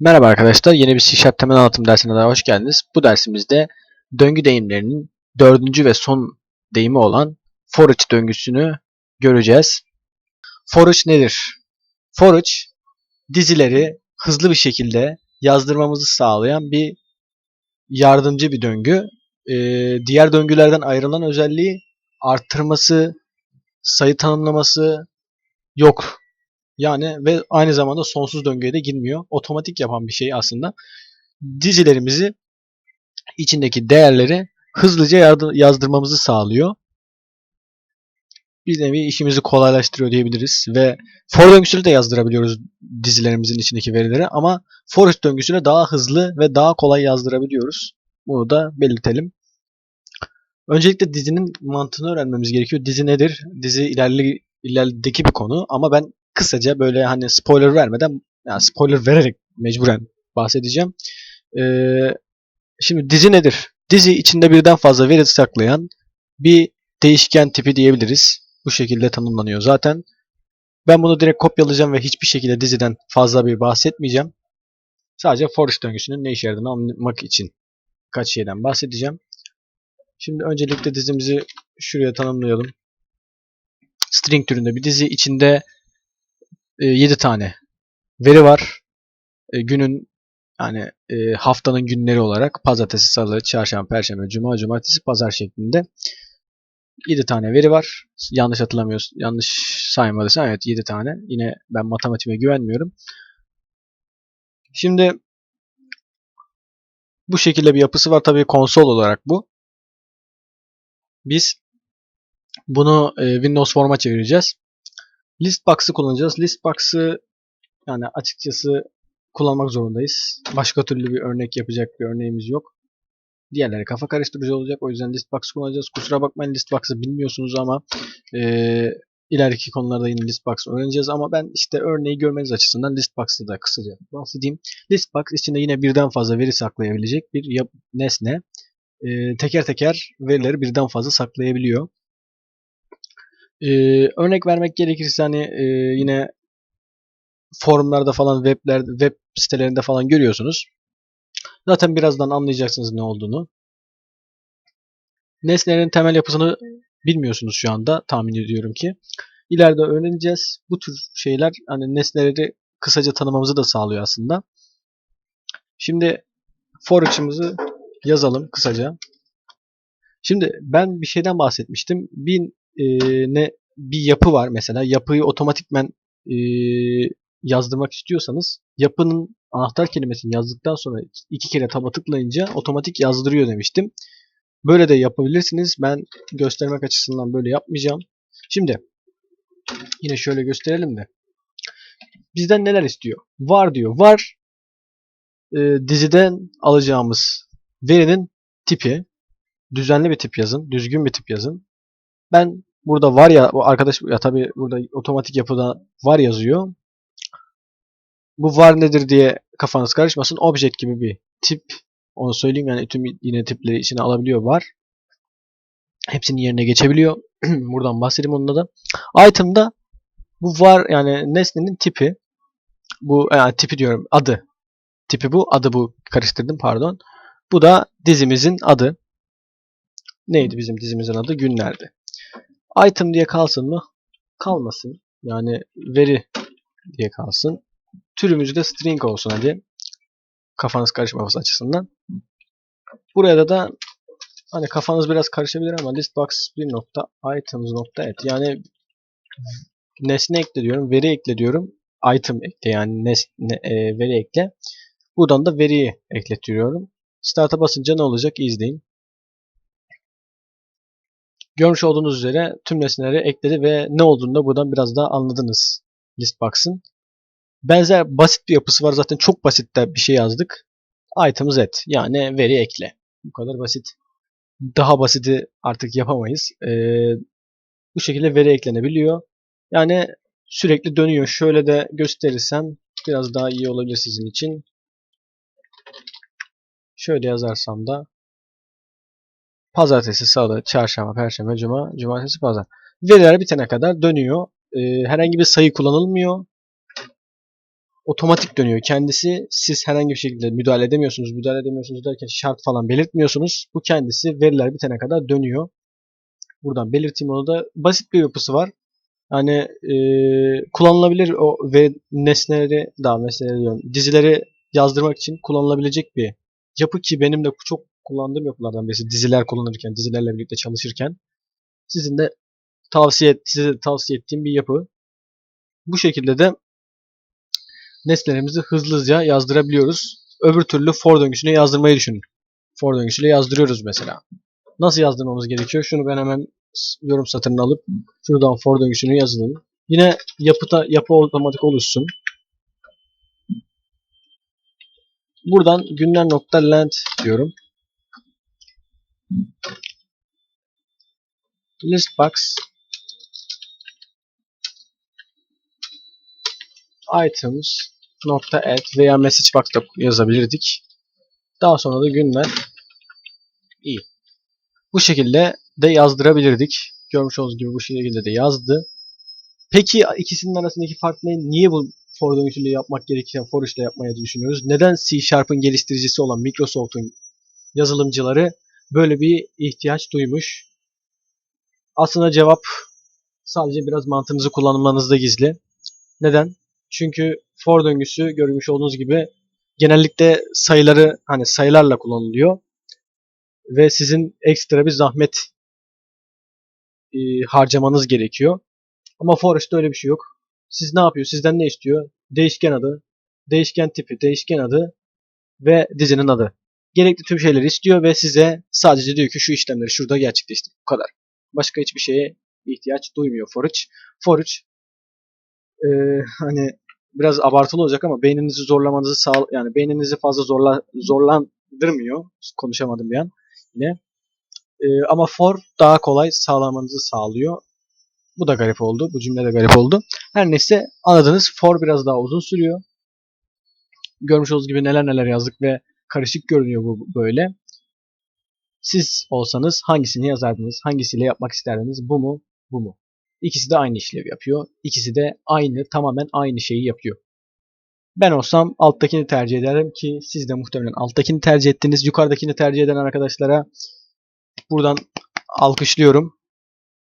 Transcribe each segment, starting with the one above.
Merhaba arkadaşlar, yeni bir C Sharp temel anlatım dersine daha hoş geldiniz. Bu dersimizde döngü deyimlerinin dördüncü ve son deyimi olan for each döngüsünü göreceğiz. For each nedir? For each, dizileri hızlı bir şekilde yazdırmamızı sağlayan bir yardımcı bir döngü. Ee, diğer döngülerden ayrılan özelliği arttırması, sayı tanımlaması yok. Yani ve aynı zamanda sonsuz döngüye de girmiyor. Otomatik yapan bir şey aslında. Dizilerimizi içindeki değerleri hızlıca yazdırmamızı sağlıyor. Bir nevi işimizi kolaylaştırıyor diyebiliriz ve for döngüsüyle de yazdırabiliyoruz dizilerimizin içindeki verileri ama for each döngüsüyle daha hızlı ve daha kolay yazdırabiliyoruz. Bunu da belirtelim. Öncelikle dizinin mantığını öğrenmemiz gerekiyor. Dizi nedir? Dizi ilerli, ilerideki bir konu ama ben kısaca böyle hani spoiler vermeden yani spoiler vererek mecburen bahsedeceğim. Ee, şimdi dizi nedir? Dizi içinde birden fazla veri saklayan bir değişken tipi diyebiliriz. Bu şekilde tanımlanıyor zaten. Ben bunu direkt kopyalayacağım ve hiçbir şekilde diziden fazla bir bahsetmeyeceğim. Sadece for döngüsünün ne işe yaradığını anlamak için kaç şeyden bahsedeceğim. Şimdi öncelikle dizimizi şuraya tanımlayalım. String türünde bir dizi içinde 7 tane veri var. E, günün yani e, haftanın günleri olarak pazartesi, salı, çarşamba, perşembe, cuma, cumartesi, pazar şeklinde 7 tane veri var. Yanlış hatırlamıyorsun. Yanlış saymadıysam evet 7 tane. Yine ben matematiğime güvenmiyorum. Şimdi bu şekilde bir yapısı var. Tabii konsol olarak bu. Biz bunu e, Windows forma çevireceğiz. Listbox'ı kullanacağız. Listbox'ı yani açıkçası kullanmak zorundayız. Başka türlü bir örnek yapacak bir örneğimiz yok. Diğerleri kafa karıştırıcı olacak. O yüzden Listbox kullanacağız. Kusura bakmayın Listbox'ı bilmiyorsunuz ama e, ileriki konularda yine Listbox öğreneceğiz. Ama ben işte örneği görmeniz açısından Listbox'ı da kısaca bahsedeyim. Listbox içinde yine birden fazla veri saklayabilecek bir nesne. E, teker teker verileri birden fazla saklayabiliyor. Ee, örnek vermek gerekirse hani e, yine forumlarda falan webler web sitelerinde falan görüyorsunuz. Zaten birazdan anlayacaksınız ne olduğunu. Nesnelerin temel yapısını bilmiyorsunuz şu anda tahmin ediyorum ki. İleride öğreneceğiz. Bu tür şeyler hani nesneleri kısaca tanımamızı da sağlıyor aslında. Şimdi for içimizi yazalım kısaca. Şimdi ben bir şeyden bahsetmiştim. Bir e, ne bir yapı var mesela. Yapıyı otomatikmen e, yazdırmak istiyorsanız yapının anahtar kelimesini yazdıktan sonra iki kere taba tıklayınca otomatik yazdırıyor demiştim. Böyle de yapabilirsiniz. Ben göstermek açısından böyle yapmayacağım. Şimdi yine şöyle gösterelim de. Bizden neler istiyor? Var diyor. Var e, diziden alacağımız verinin tipi. Düzenli bir tip yazın. Düzgün bir tip yazın. Ben burada var ya o arkadaş ya tabi burada otomatik yapıda var yazıyor. Bu var nedir diye kafanız karışmasın. Object gibi bir tip. Onu söyleyeyim yani tüm yine tipleri içine alabiliyor var. Hepsinin yerine geçebiliyor. Buradan bahsedeyim onunla da. Item'da bu var yani nesnenin tipi. Bu yani tipi diyorum adı. Tipi bu adı bu karıştırdım pardon. Bu da dizimizin adı. Neydi bizim dizimizin adı? Günlerdi. Item diye kalsın mı? Kalmasın. Yani veri diye kalsın. Türümüzü de string olsun hadi. Kafanız karışmaması açısından. Buraya da hani kafanız biraz karışabilir ama listbox bir nokta items nokta et. Yani nesne ekle diyorum, veri ekle diyorum. Item ekle yani nesne, e, veri ekle. Buradan da veriyi ekletiyorum. Start'a basınca ne olacak? İzleyin. Görmüş olduğunuz üzere tüm nesneleri ekledi ve ne olduğunu da buradan biraz daha anladınız Listbox'ın. Benzer basit bir yapısı var. Zaten çok basit de bir şey yazdık. Items et yani veri ekle. Bu kadar basit. Daha basiti artık yapamayız. Ee, bu şekilde veri eklenebiliyor. Yani sürekli dönüyor. Şöyle de gösterirsem biraz daha iyi olabilir sizin için. Şöyle yazarsam da Pazartesi, salı, çarşamba, perşembe, cuma, cumartesi, pazar. Veriler bitene kadar dönüyor. Ee, herhangi bir sayı kullanılmıyor. otomatik dönüyor. Kendisi siz herhangi bir şekilde müdahale edemiyorsunuz. Müdahale edemiyorsunuz derken şart falan belirtmiyorsunuz. Bu kendisi veriler bitene kadar dönüyor. Buradan belirteyim onu da. Basit bir yapısı var. Yani e, kullanılabilir o ve nesneleri daha nesneleri diyorum, dizileri yazdırmak için kullanılabilecek bir yapı ki benim de çok kullandığım yapılardan birisi. Diziler kullanırken, dizilerle birlikte çalışırken sizin de tavsiye size de tavsiye ettiğim bir yapı. Bu şekilde de nesnelerimizi hızlıca yazdırabiliyoruz. Öbür türlü for döngüsüne yazdırmayı düşünün. For döngüsüyle yazdırıyoruz mesela. Nasıl yazdırmamız gerekiyor? Şunu ben hemen yorum satırını alıp şuradan for döngüsünü yazalım. Yine yapıda yapı otomatik oluşsun. Buradan günler nokta length diyorum. List box items nokta add veya message box da yazabilirdik. Daha sonra da günler iyi. Bu şekilde de yazdırabilirdik. Görmüş olduğunuz gibi bu şekilde de yazdı. Peki ikisinin arasındaki fark ne? Niye bu for döngüsüyle yapmak gerekirken for ile yapmaya düşünüyoruz? Neden C Sharp'ın geliştiricisi olan Microsoft'un yazılımcıları böyle bir ihtiyaç duymuş? Aslında cevap sadece biraz mantığınızı kullanmanızda gizli. Neden? Çünkü for döngüsü görmüş olduğunuz gibi genellikle sayıları hani sayılarla kullanılıyor ve sizin ekstra bir zahmet e, harcamanız gerekiyor. Ama Forest'te öyle bir şey yok. Siz ne yapıyor? Sizden ne istiyor? Değişken adı, değişken tipi, değişken adı ve dizinin adı. Gerekli tüm şeyleri istiyor ve size sadece diyor ki şu işlemleri şurada gerçekleştir. Bu kadar. Başka hiçbir şeye ihtiyaç duymuyor Forage. Forage e, hani biraz abartılı olacak ama beyninizi zorlamanızı sağ yani beyninizi fazla zorla zorlandırmıyor. Konuşamadım bir an yine. E, ama for daha kolay sağlamanızı sağlıyor. Bu da garip oldu. Bu cümle de garip oldu. Her neyse anladınız. For biraz daha uzun sürüyor. Görmüş olduğunuz gibi neler neler yazdık ve karışık görünüyor bu böyle. Siz olsanız hangisini yazardınız? Hangisiyle yapmak isterdiniz? Bu mu? Bu mu? İkisi de aynı işlevi yapıyor. İkisi de aynı, tamamen aynı şeyi yapıyor. Ben olsam alttakini tercih ederim ki siz de muhtemelen alttakini tercih ettiniz. Yukarıdakini tercih eden arkadaşlara buradan alkışlıyorum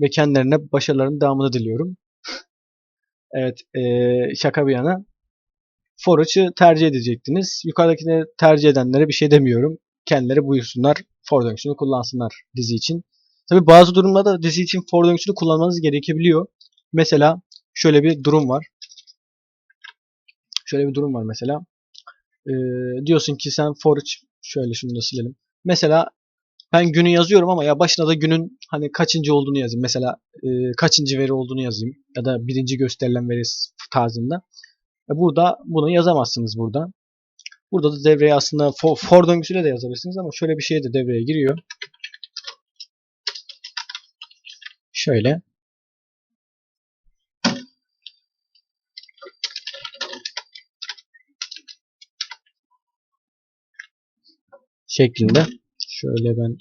ve kendilerine başarıların devamını diliyorum. evet, ee, şaka bir yana. Forage'ı tercih edecektiniz. Yukarıdakini tercih edenlere bir şey demiyorum. Kendileri buyursunlar. For döngüsünü kullansınlar dizi için. Tabi bazı durumlarda dizi için for döngüsünü kullanmanız gerekebiliyor. Mesela şöyle bir durum var. Şöyle bir durum var mesela. Ee, diyorsun ki sen for şöyle şunu da silelim. Mesela ben günü yazıyorum ama ya başına da günün hani kaçıncı olduğunu yazayım. Mesela e, kaçıncı veri olduğunu yazayım. Ya da birinci gösterilen veri tarzında. E burada bunu yazamazsınız burada. Burada da devreye aslında for, for döngüsüyle de yazabilirsiniz ama şöyle bir şey de devreye giriyor. Şöyle. şeklinde. Şöyle ben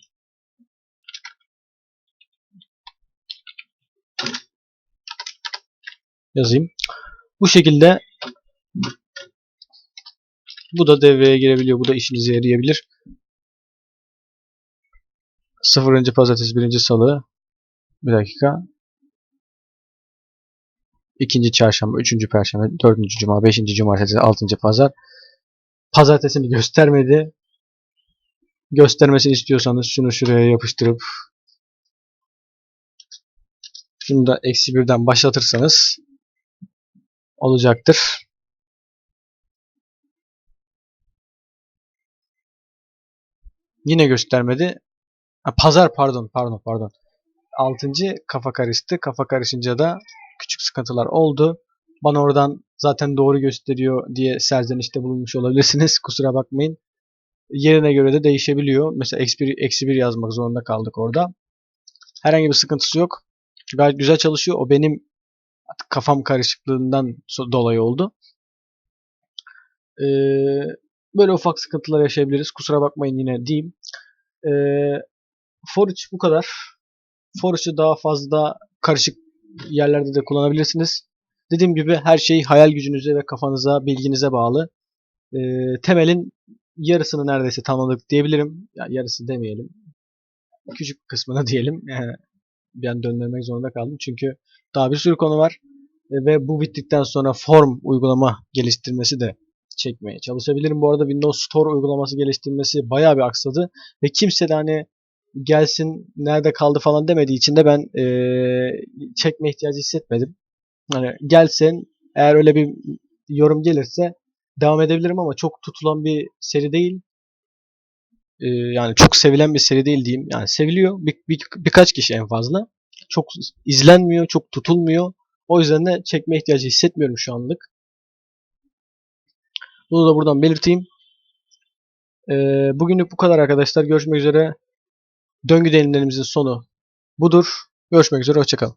yazayım. Bu şekilde bu da devreye girebiliyor. Bu da işinize yarayabilir. Sıfırıncı pazartesi, birinci salı. Bir dakika. İkinci çarşamba, üçüncü perşembe, dördüncü cuma, beşinci cumartesi, altıncı pazar. Pazartesini göstermedi. Göstermesini istiyorsanız şunu şuraya yapıştırıp şunu da eksi birden başlatırsanız olacaktır. Yine göstermedi. Ha, pazar pardon pardon pardon. Altıncı kafa karıştı. Kafa karışınca da küçük sıkıntılar oldu. Bana oradan zaten doğru gösteriyor diye serzenişte bulunmuş olabilirsiniz. Kusura bakmayın. Yerine göre de değişebiliyor. Mesela eksi bir, eksi bir yazmak zorunda kaldık orada. Herhangi bir sıkıntısı yok. Gayet güzel çalışıyor. O benim kafam karışıklığından dolayı oldu. Ee, böyle ufak sıkıntılar yaşayabiliriz. Kusura bakmayın yine diyeyim. Ee, for bu kadar. For daha fazla karışık yerlerde de kullanabilirsiniz. Dediğim gibi her şey hayal gücünüze ve kafanıza, bilginize bağlı. Ee, temelin yarısını neredeyse tamamladık diyebilirim. Ya yarısı demeyelim. Küçük kısmını diyelim. Yani bir an döndürmek zorunda kaldım. Çünkü daha bir sürü konu var. E, Ve bu bittikten sonra form uygulama geliştirmesi de çekmeye çalışabilirim. Bu arada Windows Store uygulaması geliştirmesi bayağı bir aksadı. Ve kimse de hani gelsin nerede kaldı falan demediği için de ben e, çekme ihtiyacı hissetmedim. Hani gelsin eğer öyle bir yorum gelirse devam edebilirim ama çok tutulan bir seri değil. Ee, yani çok sevilen bir seri değil diyeyim. Yani seviliyor bir, bir- birkaç kişi en fazla. Çok izlenmiyor, çok tutulmuyor. O yüzden de çekme ihtiyacı hissetmiyorum şu anlık. Bunu da buradan belirteyim. Ee, bugünlük bu kadar arkadaşlar. Görüşmek üzere. Döngü denelimlerimizin sonu budur. Görüşmek üzere. Hoşçakalın.